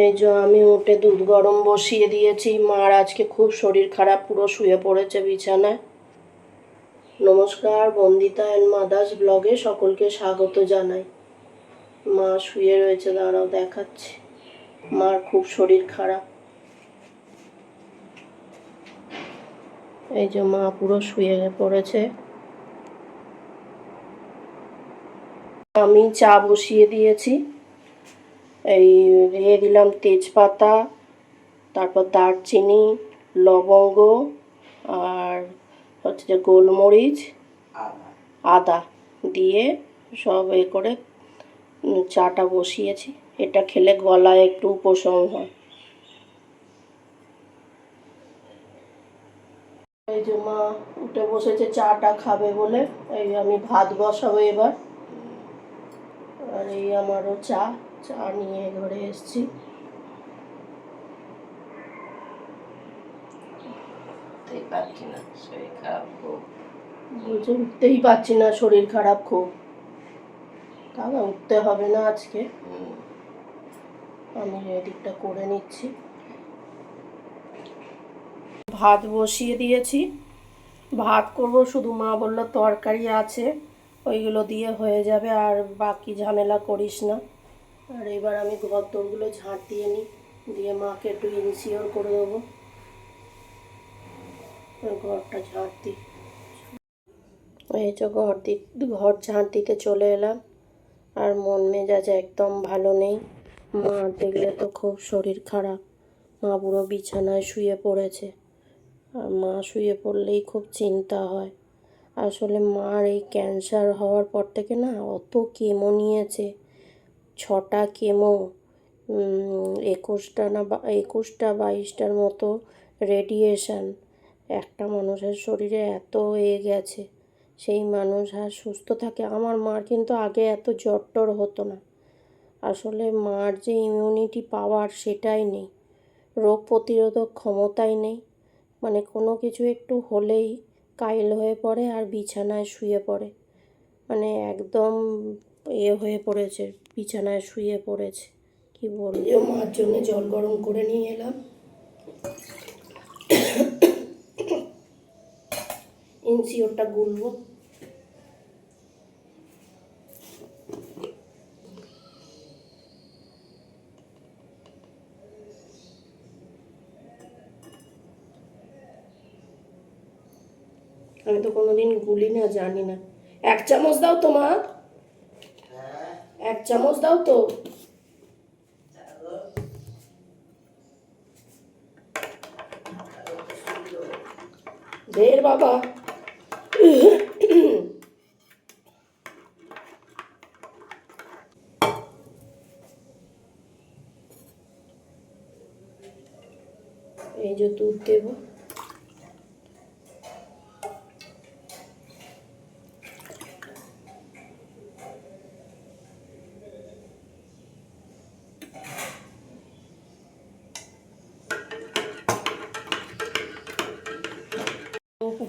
এই যে আমি উঠে দুধ গরম বসিয়ে দিয়েছি। মার আজকে খুব শরীর খারাপ, পুরো শুয়ে পড়েছে বিছানায়। নমস্কার, বন্দিতা অ্যান্ড মাদার্স ব্লগে সকলকে স্বাগত জানাই। মা শুয়ে রয়েছে, দাঁড়াও, দেখাচ্ছি। মার খুব শরীর খারাপ। এই যে মা পুরো শুয়ে পড়েছে। আমি চা বসিয়ে দিয়েছি। এই দিয়ে দিলাম তেজপাতা, তারপর দারচিনি, লবঙ্গ আর হচ্ছে যে গোলমরিচ, আদা দিয়ে সব এ করে চাটা বসিয়েছি। এটা খেলে গলায় একটু উপশম হয়। এই যে মা উঠে বসেছে, চাটা খাবে বলে। এই আমি ভাত বসাবো এবার। আর এই আমারও চা। চা নিয়ে ঘরে এসেছি। বুঝতেই পারছি না শরীর খারাপ খুব। বুঝে উঠতেই পারছি না শরীর খারাপ খুব। তাহলে উঠতে হবে না আজকে। আমি এদিকটা করে নিচ্ছি। ভাত বসিয়ে দিয়েছি। ভাত করব শুধু মা বলল তরকারি আছে ওইগুলো দিয়ে হয়ে যাবে আর বাকি ঝামেলা করিস না। আর এবার আমি ঘর দোরগুলো ঝাঁট দিয়ে নিই, দিয়ে মাকে একটু ইনসিওর করে দেবো। ঘরটা ঝাঁট দিই। এই যে ঘর দি, ঘর ঝাঁট দিতে চলে এলাম। আর মন মেজাজ একদম ভালো নেই। মা দেখলে তো খুব শরীর খারাপ। মা পুরো বিছানায় শুয়ে পড়েছে। আর মা শুয়ে পড়লেই খুব চিন্তা হয়। আসলে মার এই ক্যান্সার হওয়ার পর থেকে না অত কেমো নিয়েছে ছটা কেমো একুশটা না বা, একুশটা বাইশটার মতো রেডিয়েশন একটা মানুষের শরীরে এত এ গেছে সেই মানুষ আর সুস্থ থাকে। আমার মার কিন্তু আগে এত জ্বর টর হতো না। আসলে মার যে ইমিউনিটি পাওয়ার সেটাই নেই। রোগ প্রতিরোধক ক্ষমতাই নেই। মানে কোনো কিছু একটু হলেই কাইল হয়ে পড়ে আর বিছানায় শুয়ে পড়ে। মানে একদম এ হয়ে পড়েছে, বিছানায় শুয়ে পড়েছে, কি বলব? মার জন্য জল গরম করে নিয়ে এলাম। ইনসিওরটা গুলবো। আমি তো কোনোদিন গুলি না জানি না। এক চামচ দাও তো মা। এক চামচ দাও তো ঢের বাবা এই যে দুধ দেবো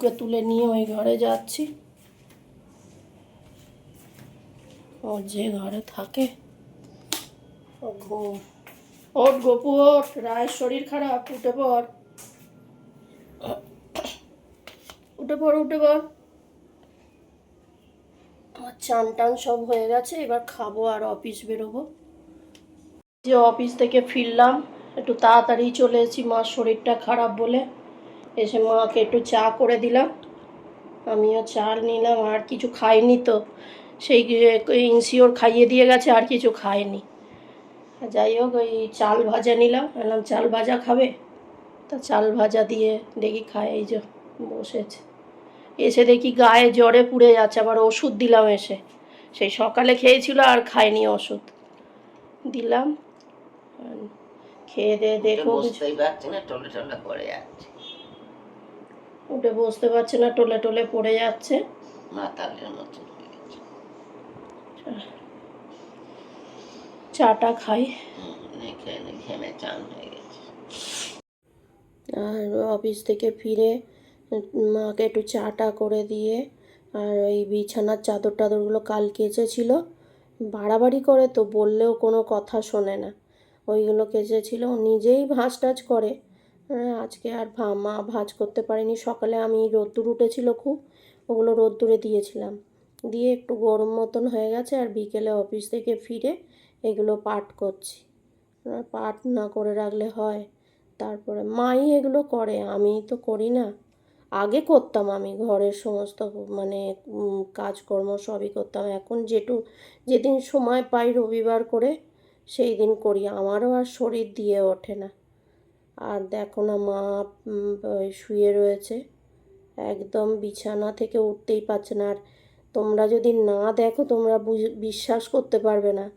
অপুকে তুলে নিয়ে ওই ঘরে যাচ্ছি। ওর যে ঘরে থাকে। ও ঘুম। ওঠ গপু, ওঠ। রায়ের শরীর খারাপ, উঠে পড়। উঠে পড় উঠে পড়। আমার চান টান সব হয়ে গেছে, এবার খাব আর অফিস বেরোবো। যে অফিস থেকে ফিরলাম, একটু তাড়াতাড়ি চলে এসেছি, মার শরীরটা খারাপ বলে। এসে মাকে একটু চা করে দিলাম। আমিও চাল নিলাম আর কিছু খাইনি তো। সেই ইনসিওর খাইয়ে দিয়ে গেছে আর কিছু খায়নি যাই হোক ওই চাল ভাজা নিলাম। বললাম চাল ভাজা খাবে? তা চাল ভাজা দিয়ে দেখি খায় এই যে বসেছে। এসে দেখি গায়ে জ্বরে পুড়ে যাচ্ছে আবার ওষুধ দিলাম এসে। সেই সকালে খেয়েছিল আর খায়নি ওষুধ। দিলাম। খেয়ে দিয়ে দেখো। বুঝতেই পারছি না টলে টলে করে যাচ্ছে। উঠে বসতে পারছে না টোলে টোলে পড়ে যাচ্ছে। মাতালের মতন হয়ে গেছে। চাটা খাই। ঘেমে চান হয়ে গেছে। আর অফিস থেকে ফিরে মাকে একটু চাটা করে দিয়ে আর ওই বিছানার চাদর টাদরগুলো কাল কেচেছিল। বাড়াবাড়ি করে তো বললেও কোনো কথা শোনে না। ওইগুলো কেচেছিল নিজেই ভাঁজ টাজ করে। আজকে আর মা ভাঁজ করতে পারিনি। সকালে আমি রোদ্দুর উঠেছিল খুব, ওগুলো রোদ্দুরে দিয়েছিলাম। দিয়ে একটু গরম মতন হয়ে গেছে আর বিকেলে অফিস থেকে ফিরে এগুলো পাট করছি। পাট না করে রাখলে হয়। তারপরে মাই এগুলো করে আমি তো করি না। আগে করতাম আমি, ঘরের সমস্ত মানে কাজকর্ম সবই করতাম। এখন যেটু, যেদিন সময় পাই রবিবার করে, সেই দিন করি। আমারও আর শরীর দিয়ে ওঠে না। আর দেখো না মা শুয়ে রয়েছে। একদম বিছানা থেকে উঠতেই পারছে না। আর তোমরা যদি না দেখো, তোমরা বিশ্বাস করতে পারবে না।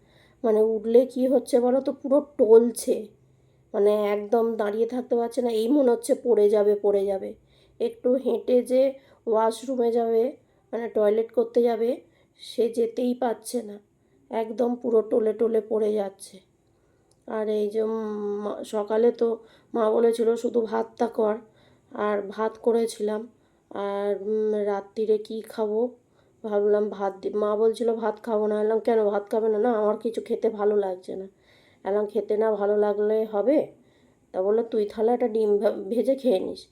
মানে উঠলে কি হচ্ছে বলো তো, পুরো টলছে। মানে একদম দাঁড়িয়ে থাকতে পারছে না, এই মনে হচ্ছে পড়ে যাবে পড়ে যাবে। একটু হেঁটে যে ওয়াশরুমে যাবে মানে টয়লেট করতে যাবে, সে যেতেই পারছে না। একদম পুরো টলে টলে পড়ে যাচ্ছে। আর এই যে সকালে তো মা বলেছিল শুধু ভাতটা কর, আর ভাত করেছিলাম। আর রাত্রিরে কি খাব? ভাবলাম ভাত মা বলছিল ভাত খাব না। এলাম, কেন ভাত খাবে না? না, আমার কিছু খেতে ভালো লাগছে না। এলাম, খেতে না ভালো লাগলে হবে? তা বলল, তুই তাহলে একটা ডিম ভেজে খেয়ে নিস।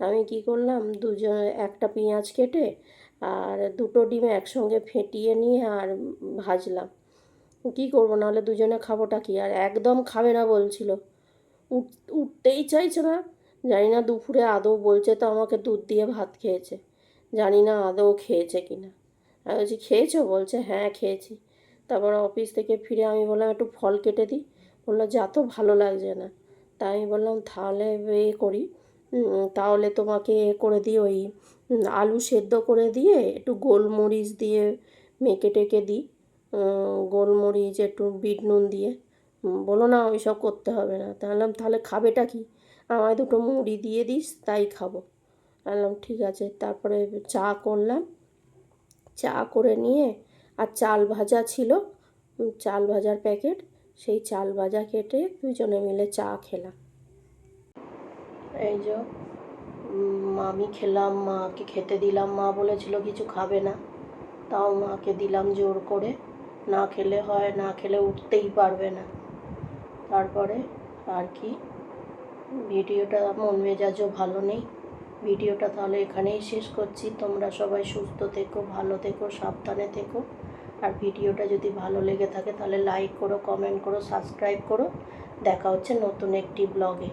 আমি কী করলাম দুজন একটা পেঁয়াজ কেটে আর দুটো ডিম একসঙ্গে ফেটিয়ে নিয়ে আর ভাজলাম। কী করব? নাহলে দুজনে খাবোটা কি? আর একদম খাবে না বলছিল। উঠ, উঠতেই চাইছে না। জানি না দুপুরে আদৌ বলছে তো আমাকে দুধ দিয়ে ভাত খেয়েছে। জানি না আদৌ খেয়েছে কি না। আমি বলছি, খেয়েছো? বলছে হ্যাঁ খেয়েছি। তারপর অফিস থেকে ফিরে আমি বললাম, একটু ফল কেটে দিই। বলল, যা তো ভালো লাগছে না। তাই আমি বললাম, তাহলে এ করি। তাহলে তোমাকে এ করে দিই ওই আলু সেদ্ধ করে দিয়ে একটু গোলমরিচ দিয়ে মেখে টেকে দিই। গোলমরিচ, একটু বিট নুন দিয়ে। বলো না ওইসব করতে হবে না। তাহলে তাহলে খাবেটা কি? আমায় দুটো মুড়ি দিয়ে দিস, তাই খাব। বললাম, ঠিক আছে। তারপরে চা করলাম। চা করে নিয়ে, আর চাল ভাজা ছিল চাল ভাজার প্যাকেট। সেই চাল ভাজা কেটে দুজনে মিলে চা খেলাম। এই যে আমি খেলাম, মাকে খেতে দিলাম। মা বলেছিল, কিছু খাবে না। তাও মাকে দিলাম জোর করে। না খেলে হয়, না খেলে উঠতেই পারবে না। তারপরে আর কি? ভিডিওটা মন মেজাজও ভালো নেই। ভিডিওটা তাহলে এখানেই শেষ করছি। তোমরা সবাই সুস্থ থেকো, ভালো থেকো, সাবধানে থেকো। আর ভিডিওটা যদি ভালো লেগে থাকে তাহলে লাইক করো কমেন্ট করো সাবস্ক্রাইব করো। দেখা হচ্ছে নতুন একটি ব্লগে